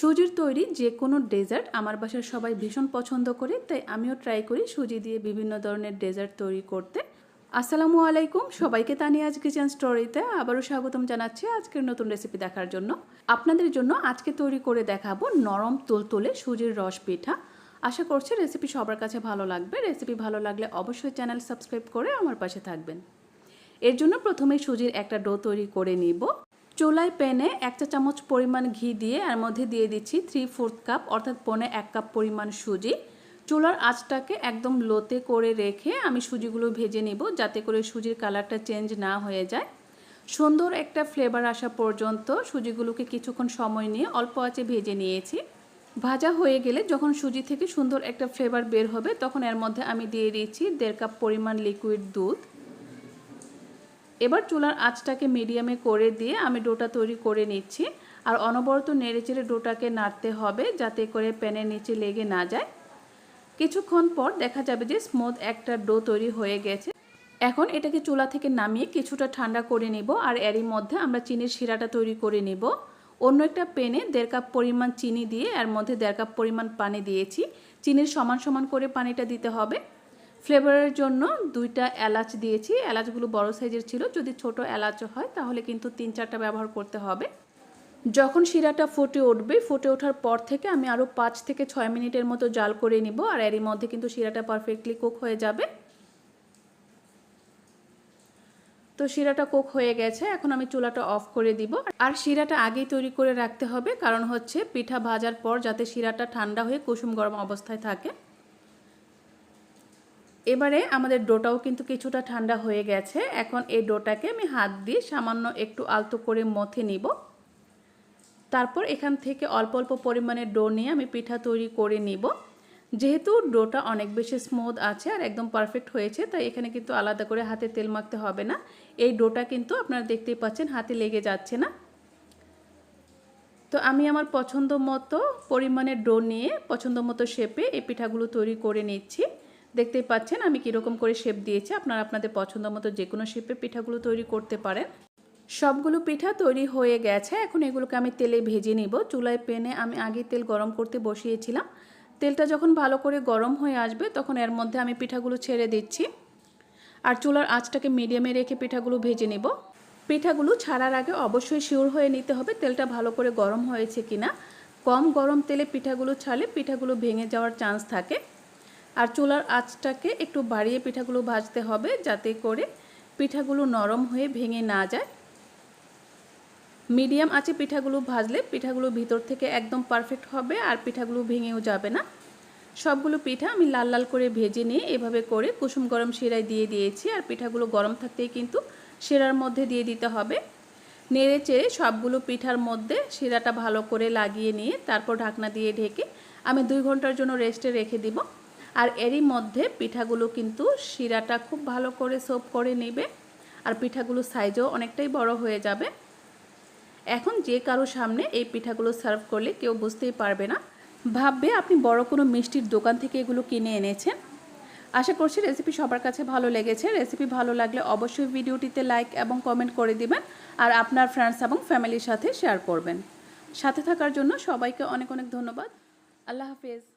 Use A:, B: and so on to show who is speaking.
A: সুজির তৈরি যে কোনো ডেজার্ট আমার বাসার সবাই ভীষণ পছন্দ করে, তাই আমিও ট্রাই করি সুজি দিয়ে বিভিন্ন ধরনের ডেজার্ট তৈরি করতে। আসসালামু আলাইকুম, সবাইকে তানিয়াজ কিচেন স্টোরিতে আবারও স্বাগতম জানাচ্ছি আজকের নতুন রেসিপি দেখার জন্য। আপনাদের জন্য আজকে তৈরি করে দেখাবো নরম তুলতুলে সুজির রস পিঠা। আশা করছি রেসিপি সবার কাছে ভালো লাগবে। রেসিপি ভালো লাগলে অবশ্যই চ্যানেল সাবস্ক্রাইব করে আমার পাশে থাকবেন। এর জন্য প্রথমে সুজির একটা ডো তৈরি করে নিব। চুলায় প্যানে এক চা চামচ পরিমাণ ঘি দিয়ে এর মধ্যে দিয়ে দিচ্ছি থ্রি ফোর্থ কাপ অর্থাৎ পনে এক কাপ পরিমাণ সুজি। চুলার আঁচটাকে একদম লোতে করে রেখে আমি সুজিগুলো ভেজে নিব, যাতে করে সুজির কালারটা চেঞ্জ না হয়ে যায়। সুন্দর একটা ফ্লেভার আসা পর্যন্ত সুজিগুলোকে কিছুক্ষণ সময় নিয়ে অল্প আঁচে ভেজে নিয়েছি। ভাজা হয়ে গেলে যখন সুজি থেকে সুন্দর একটা ফ্লেভার বের হবে, তখন এর মধ্যে আমি দিয়ে দিয়েছি দেড় কাপ পরিমাণ লিকুইড দুধ। এবার চুলার আঁচটাকে মিডিয়ামে করে দিয়ে আমি ডোটা তৈরি করে নিচ্ছি। আর অনবরত নেড়েচেড়ে ডোটাকে নাড়তে হবে যাতে করে প্যানের নিচে লেগে না যায়। কিছুক্ষণ পর দেখা যাবে যে স্মুথ একটা ডো তৈরি হয়ে গেছে। এখন এটাকে চুলা থেকে নামিয়ে কিছুটা ঠান্ডা করে নেব আর এরই মধ্যে আমরা চিনির শিরাটা তৈরি করে নেব। অন্য একটা প্যানে দেড় কাপ পরিমাণ চিনি দিয়ে এর মধ্যে দেড় কাপ পরিমাণ পানি দিয়েছি। চিনির সমান সমান করে পানিটা দিতে হবে। ফ্লেভারের জন্য দুইটা এলাচ দিয়েছি। এলাচগুলো বড় সাইজের ছিল। যদি ছোট এলাচ হয়, তাহলে কিন্তু তিন চারটা ব্যবহার করতে হবে। যখন শিরাটা ফুটে উঠবে, ফুটে ওঠার পর থেকে আমি আরও পাঁচ থেকে ছয় মিনিটের মতো জাল করে নিব, আর এরই মধ্যে কিন্তু শিরাটা পারফেক্টলি কুক হয়ে যাবে। তো শিরাটা কোক হয়ে গেছে। এখন আমি চুলাটা অফ করে দিব। আর শিরাটা আগেই তৈরি করে রাখতে হবে, কারণ হচ্ছে পিঠা ভাজার পর যাতে শিরাটা ঠান্ডা হয়ে কুসুম গরম অবস্থায় থাকে। এবারে আমাদের ডোটাও কিন্তু কিছুটা ঠান্ডা হয়ে গেছে। এখন এই ডোটাকে আমি হাত দিয়ে সামান্য একটু আলতো করে মথে নিব। তারপর এখান থেকে অল্প অল্প পরিমাণে ডো নিয়ে আমি পিঠা তৈরি করে নিব। যেহেতু ডোটা অনেক বেশি স্মুথ আছে আর একদম পারফেক্ট হয়েছে, তাই এখানে কিন্তু আলাদা করে হাতে তেল মাখতে হবে না। এই ডোটা কিন্তু আপনারা দেখতেই পাচ্ছেন হাতে লেগে যাচ্ছে না। তো আমি আমার পছন্দ মতো পরিমাণে ডো নিয়ে পছন্দ মতো শেপে এই পিঠাগুলো তৈরি করে নিচ্ছি। দেখতেই পাচ্ছেন আমি কীরকম করে শেপ দিয়েছি। আপনারা আপনাদের পছন্দ মতো যে কোনো শেপে পিঠাগুলো তৈরি করতে পারেন। সবগুলো পিঠা তৈরি হয়ে গেছে। এখন এগুলোকে আমি তেলে ভেজে নিব। চুলায় পেনে আমি আগে তেল গরম করতে বসিয়েছিলাম। তেলটা যখন ভালো করে গরম হয়ে আসবে তখন এর মধ্যে আমি পিঠাগুলো ছেড়ে দিচ্ছি। আর চুলার আঁচটাকে মিডিয়ামে রেখে পিঠাগুলো ভেজে নেব। পিঠাগুলো ছাড়ার আগে অবশ্যই শিওর হয়ে নিতে হবে তেলটা ভালো করে গরম হয়েছে কিনা। কম গরম তেলে পিঠাগুলো ছাড়লে পিঠাগুলো ভেঙে যাওয়ার চান্স থাকে। আর চুলার আঁচটাকে একটু বাড়িয়ে পিঠাগুলো ভাজতে হবে যাতে করে পিঠাগুলো নরম হয়ে ভেঙে না যায়। মিডিয়াম আঁচে পিঠাগুলো ভাজলে পিঠাগুলো ভিতর থেকে একদম পারফেক্ট হবে আর পিঠাগুলো ভেঙেও যাবে না। সবগুলো পিঠা আমি লাল লাল করে ভেজে নিয়ে এভাবে করে কুসুম গরম শিরায় দিয়ে দিয়েছি আর পিঠাগুলো গরম থাকতেই কিন্তু শিরার মধ্যে দিয়ে দিতে হবে। নেড়ে চেড়ে সবগুলো পিঠার মধ্যে শিরাটা ভালো করে লাগিয়ে নিয়ে তারপর ঢাকনা দিয়ে ঢেকে আমি দুই ঘণ্টার জন্য রেস্টে রেখে দিব। আর এরই মধ্যে পিঠাগুলো কিন্তু শিরাটা খুব ভালো করে সোপ করে নেবে, আর পিঠাগুলো সাইজও অনেকটাই বড় হয়ে যাবে। এখন যে কারও সামনে এই পিঠাগুলো সার্ভ করলে কেউ বুঝতেই পারবে না। ভাববে আপনি বড় কোনো মিষ্টির দোকান থেকে এগুলো কিনে এনেছেন। আশা করছি রেসিপি সবার কাছে ভালো লেগেছে। রেসিপি ভালো লাগলে অবশ্যই ভিডিওটিতে লাইক এবং কমেন্ট করে দিবেন, আর আপনার ফ্রেন্ডস এবং ফ্যামিলির সাথে শেয়ার করবেন। সাথে থাকার জন্য সবাইকে অনেক অনেক ধন্যবাদ। আল্লাহ হাফিজ।